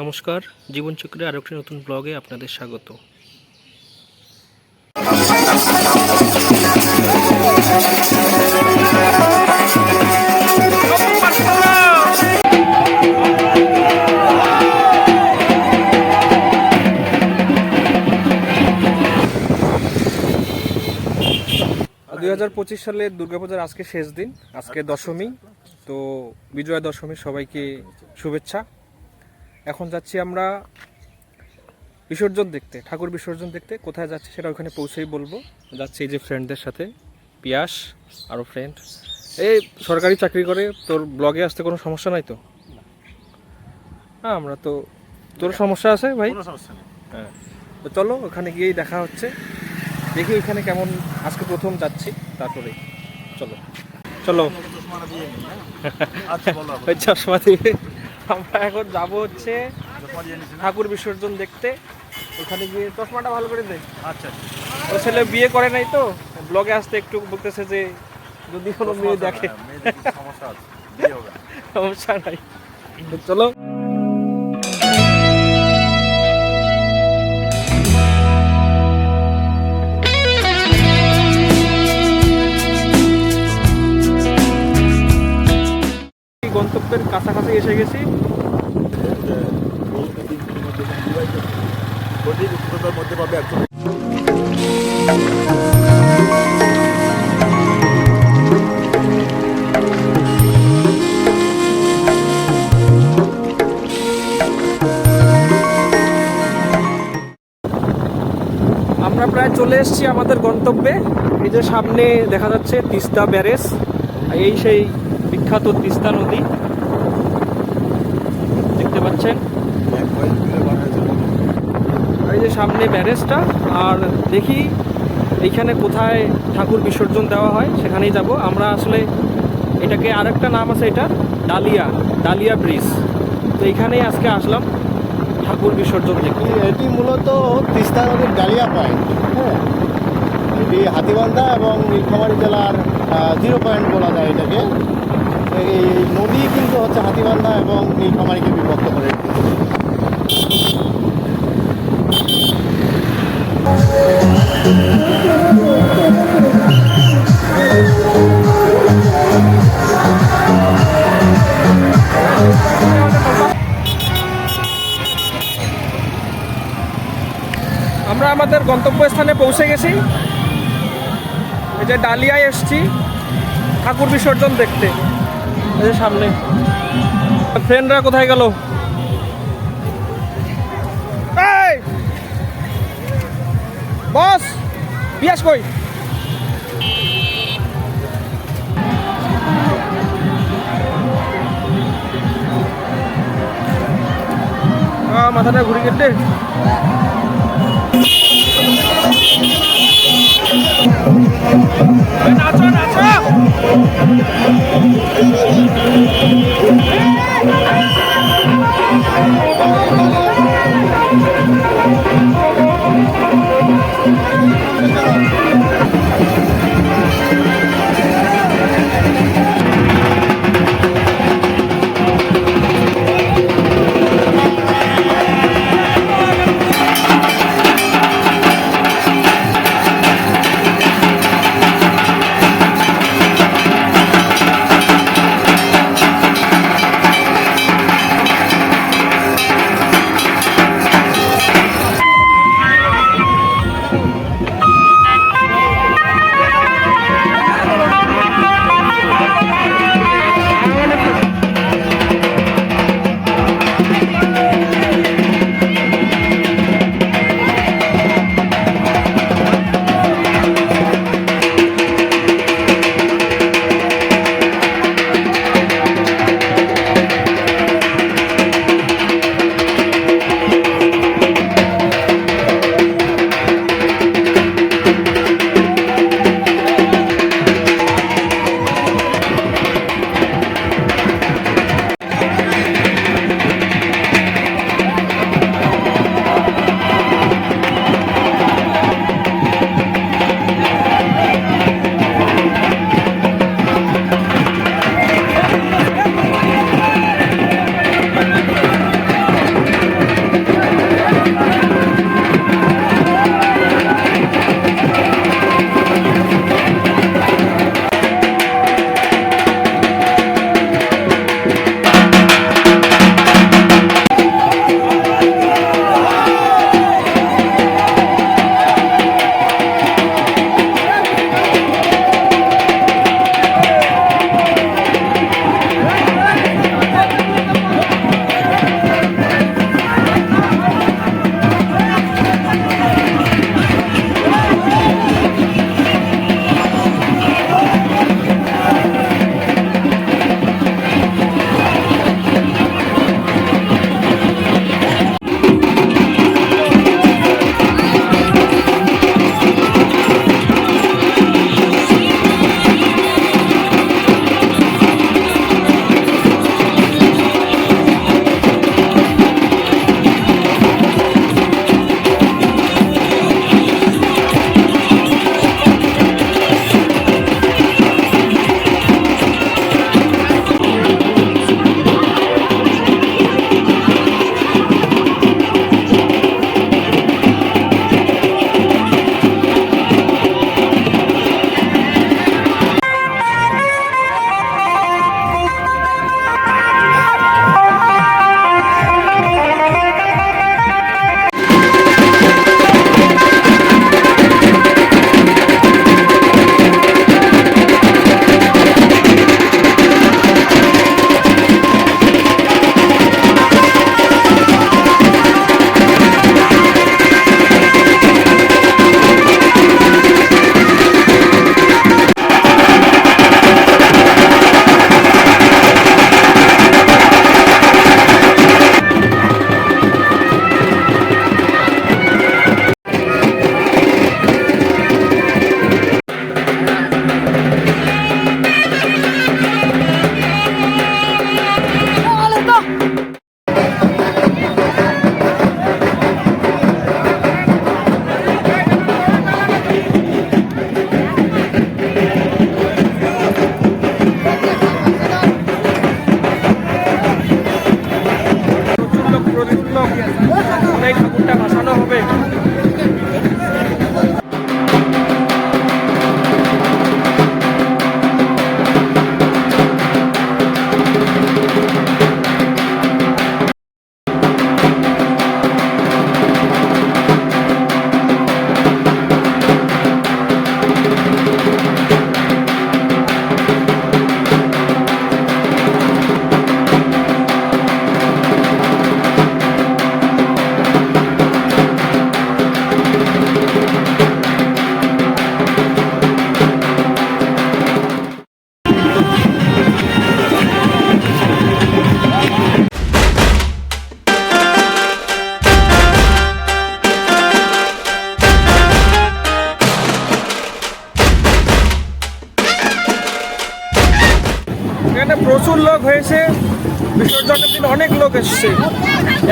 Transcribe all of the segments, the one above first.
নমস্কার জীবনচক্রে আরও একটি নতুন ব্লগে আপনাদের স্বাগত। দুই হাজার পঁচিশ সালের দুর্গাপূজার আজকে শেষ দিন, আজকে দশমী। তো বিজয়া দশমীর সবাইকে শুভেচ্ছা। এখন যাচ্ছি আমরা বিসর্জন দেখতে ঠাকুর বিসর্জন দেখতে। কোথায় যাচ্ছি সেটা ওখানে পৌঁছেই বলব। যাচ্ছি এই যে ফ্রেন্ডদের সাথে পিয়াস আরও ফ্রেন্ড এই সরকারি চাকরি করে তোর ব্লগে আসতে কোনো সমস্যা নাই তো? হ্যাঁ আমরা তো তোর সমস্যা আছে ভাই? হ্যাঁ। তো চলো ওখানে গিয়েই দেখা হচ্ছে। দেখি ওইখানে কেমন আজকে প্রথম যাচ্ছি তারপরে চলো। চলো। হ্যাঁ? আচ্ছা চশমা দিয়ে। আমরা এখন যাব হচ্ছে? ঠাকুর বিসর্জন দেখতে। ওখানে গিয়ে চশমাটা ভালো করে দেয় আচ্ছা। ও ছেলে বিয়ে করে নাই তো? ব্লগে আসতে একটু বলতেছে যে যদি কোনো মেয়ে দেখে। সমস্যা নাই। চলো। গন্তব্যের কাছাকাছি এসে গেছি। আমরা প্রায় চলে এসেছি আমাদের গন্তব্যে। এই যে সামনে দেখা যাচ্ছে তিস্তা ব্যারেজ। এই সেই বিখ্যাত তিস্তা নদী। দেখতে পাচ্ছেন। এই যে সামনে ব্যারেজটা, আর দেখি এইখানে কোথায় ঠাকুর বিসর্জন দেওয়া হয়, সেখানেই যাব। আমরা আসলে এটাকে আরেকটা নাম আছে এটা, ডালিয়া ডালিয়া ব্রিজ। তো এইখানেই আজকে আসলাম ঠাকুর বিসর্জন দেখতে। এটি মূলত তিস্তা নদীর ডালিয়া পয়েন্ট হ্যাঁ? এটি হাতিবান্ধা এবং নীলফামারী জেলার জিরো পয়েন্ট বলা যায় এটাকে। এই নদী কিন্তু হচ্ছে হাতিবান্ধা এবং নীলফামারীকে বিভক্ত করে। আমরা আমাদের গন্তব্যস্থানে পৌঁছে গেছি। এই যে ডালিয়ায় এসছি, ঠাকুর বিসর্জন দেখতে। এই সামনে। ফ্রেন্ডরা কোথায় গেল! বস পিয়াস কই? মাথাটা ঘুরে কেটে নাচো নাচো! Thank you.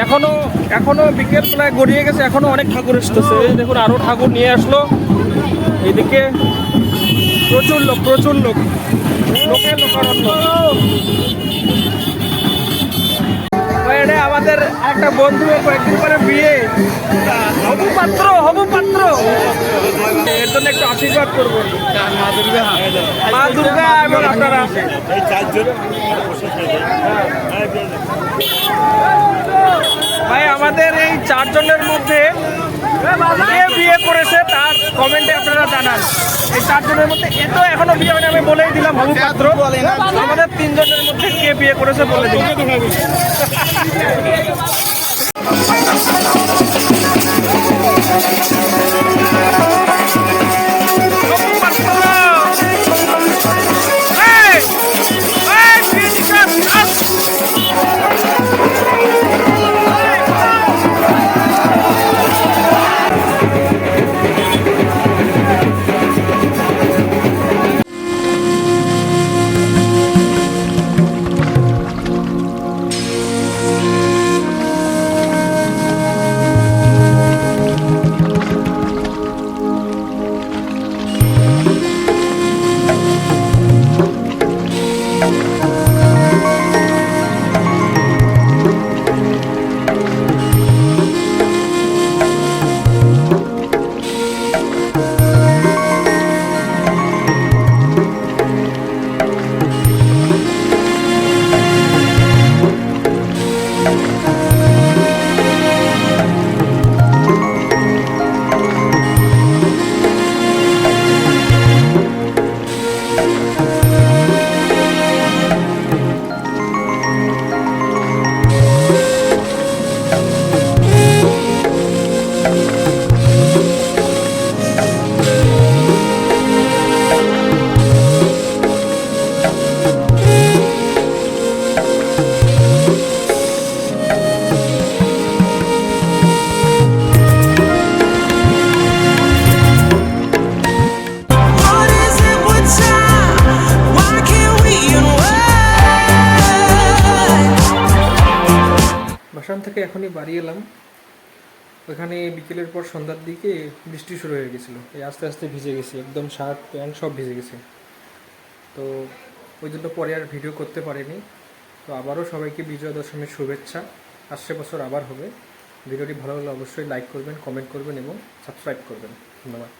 এখনও এখনও বিকেল প্রায় গড়িয়ে গেছে, এখনও অনেক ঠাকুর এসতেছে দেখুন, আরও ঠাকুর নিয়ে আসলো। এদিকে প্রচুর লোক প্রচুর লোক। লোকের লোকারণ্য। আমাদের একটা বন্ধু কয়েকদিন পরে বিয়ে। হবু পাত্র হবু পাত্র এর জন্য একটু আশীর্বাদ করব। মা দুর্গা। এবং আপনারা। ভাই আমাদের এই চারজনের মধ্যে কে বিয়ে করেছে, তার কমেন্টে আপনারা জানান। এই চারজনের মধ্যে এ তো এখনও বিয়ে হয়নি, আমি বলেই দিলাম হবু পাত্র আমাদের তিনজনের মধ্যে কে বিয়ে করেছে বলে দিন বাসান থেকে এখনই বাড়ি এলাম। ওখানে বিকেলের পর সন্ধ্যার দিকে বৃষ্টি শুরু হয়ে গেছিল। এই আস্তে আস্তে ভিজে গেছি, একদম শার্ট, প্যান্ট সব ভিজে গেছে। তো ওই জন্য পরে আর ভিডিও করতে পারিনি। তো আবারও সবাইকে বিজয়া দশমীর শুভেচ্ছা। আসছে বছর আবার হবে। ভিডিওটি ভালো লাগলে অবশ্যই লাইক করবেন কমেন্ট করবেন এবং সাবস্ক্রাইব করবেন। ধন্যবাদ।